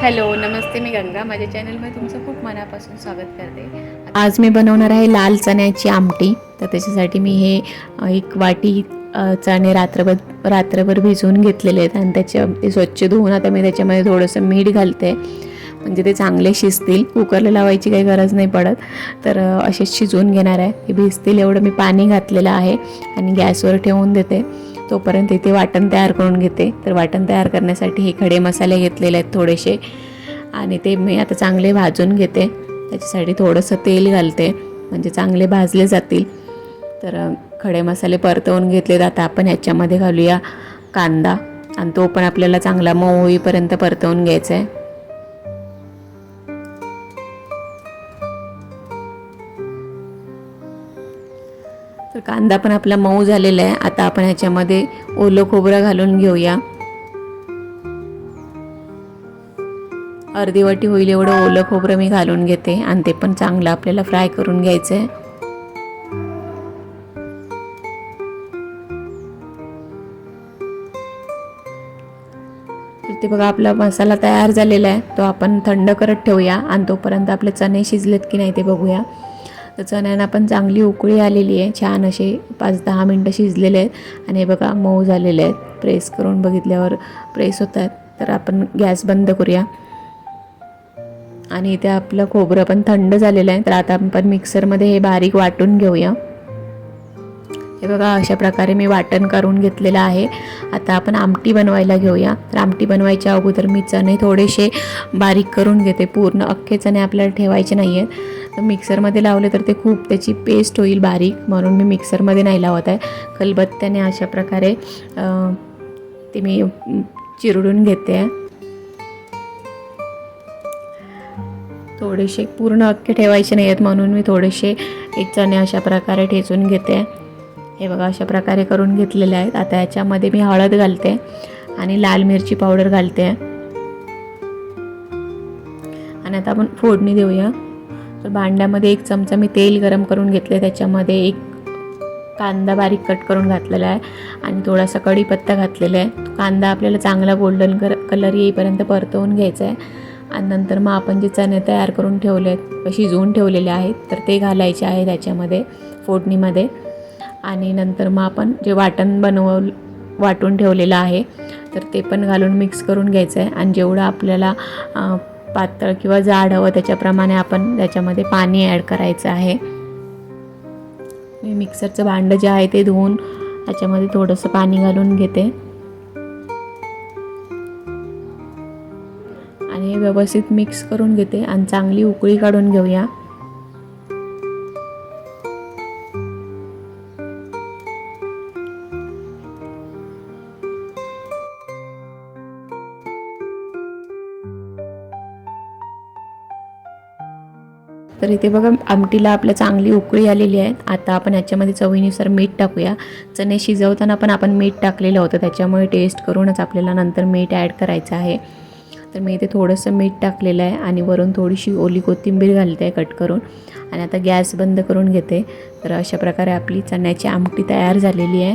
Hello नमस्ते मी गंगा. माझ्या चॅनलमध्ये तुमचं खूप मनापासून स्वागत करते. आज मी बनवणार आहे लाल चण्याची आमटी. तर त्याच्यासाठी मी हे एक वाटी चणे रात्रभर रात्रभर भिजवून घेतलेले आहेत आणि त्याच्या ते स्वच्छ धुवून आता मी त्याच्यामध्ये थोडंसं मीठ घालते. म्हणजे ते चांगले शिजतील. कुकरला लावायची काही गरज नाही पडत. तर असेच शिजवून घेणार आहे. हे भिजतील एवढं मी पाणी घातलेलं आहे आणि गॅसवर ठेवून देते. तोपर्यंत इथे वाटण तयार करून घेते. तर वाटण तयार करण्यासाठी हे खडे मसाले घेतलेले आहेत थोडेसे. आणि ते मी आता चांगले भाजून घेते. त्याच्यासाठी थोडंसं तेल घालते. म्हणजे चांगले भाजले जातील. तर खडे मसाले परतवून घेतले आता आपण ह्याच्यामध्ये घालूया कांदा. आणि तो पण आपल्याला चांगला मऊ होईपर्यंत परतवून घ्यायचा आहे. कांदा पण आपला मऊ झालेला आहे. आता आपण ह्याच्यामध्ये ओलं खोबरं घालून घेऊया. अर्धी वाटी होईल एवढं ओलं खोबरं मी घालून घेते आणि ते पण चांगलं आपल्याला फ्राय करून घ्यायचं आहे तर ते बघा आपला मसाला तयार झालेला आहे. तो आपण थंड करत ठेवूया आणि तोपर्यंत आपले चणे शिजलेत की नाही ते बघूया. तर चण्यांना पण चांगली उकळी आलेली आहे. छान असे पाच दहा मिनटं शिजलेले आहेत. आणि हे बघा मऊ झालेले आहेत. प्रेस करून बघितल्यावर प्रेस होत आहेत तर आपण गॅस बंद करूया. आणि इथे आपलं खोबरं पण थंड झालेलं आहे. तर आता आपण मिक्सरमध्ये हे बारीक वाटून घेऊया. हे बघा अशा प्रकारे मी वाटण करून घेतलेलं आहे. आता आपण आमटी बनवायला घेऊया. तर आमटी बनवायच्या अगोदर मी चणे थोडेसे बारीक करून घेते. पूर्ण अख्खे चणे आपल्याला ठेवायचे नाही आहेत तर मिक्सरमध्ये लावले तर ते खूप त्याची पेस्ट होईल बारीक. म्हणून मी मिक्सरमध्ये नाही लावत आहे. खलबत्त्याने अशा प्रकारे ते मी चिरडून घेते. आहे थोडेसे पूर्ण अख्खे ठेवायचे नाही आहेत म्हणून मी थोडेसे एक चणे अशा प्रकारे ठेचून घेते. हे बघा अशा प्रकारे करून घेतलेले आहेत. आता याच्यामध्ये मी हळद घालते आणि लाल मिरची पावडर घालते. आणि आता आपण फोडणी देऊया. तर भांड्यामध्ये एक चमचा मी तेल गरम करून घेतले. त्याच्यामध्ये एक कांदा बारीक कट करून घातलेला आहे आणि थोडासा कढीपत्ता घातलेला आहे. तो कांदा आपल्याला चांगला गोल्डन कर कलर येईपर्यंत परतवून घ्यायचा आहे. आणि नंतर मग आपण जे चणे तयार करून ठेवले आहेत शिजवून ठेवलेले आहेत तर ते घालायचे आहे त्याच्यामध्ये फोडणीमध्ये. आणि नंतर मग आपण जे वाटण बनव वाटून ठेवलेलं आहे तर ते पण घालून मिक्स करून घ्यायचं आहे आणि जेवढं आपल्याला पातळ किंवा जाड हवं त्याच्याप्रमाणे आपण त्याच्यामध्ये पाणी ॲड करायचं आहे. मी मिक्सरचं भांडं जे आहे ते धुवून त्याच्यामध्ये थोडंसं पाणी घालून घेते. आणि हे व्यवस्थित मिक्स करून घेते. आणि चांगली उकळी काढून घेऊया. तर इथे बघा आमटीला आपल्या चांगली उकळी आलेली आहे. आता आपण याच्यामध्ये चवीनुसार मीठ टाकूया. चणे शिजवताना पण आपण मीठ टाकलेलं होतं. त्याच्यामुळे टेस्ट करूनच आपल्याला नंतर मीठ ॲड करायचं आहे. तर मी इथे थोडंसं मीठ टाकलेलं आहे आणि वरून थोडीशी ओली कोथिंबीर घालते आहे कट करून. आणि आता गॅस बंद करून घेते. तर अशा प्रकारे आपली चण्याची आमटी तयार झालेली आहे.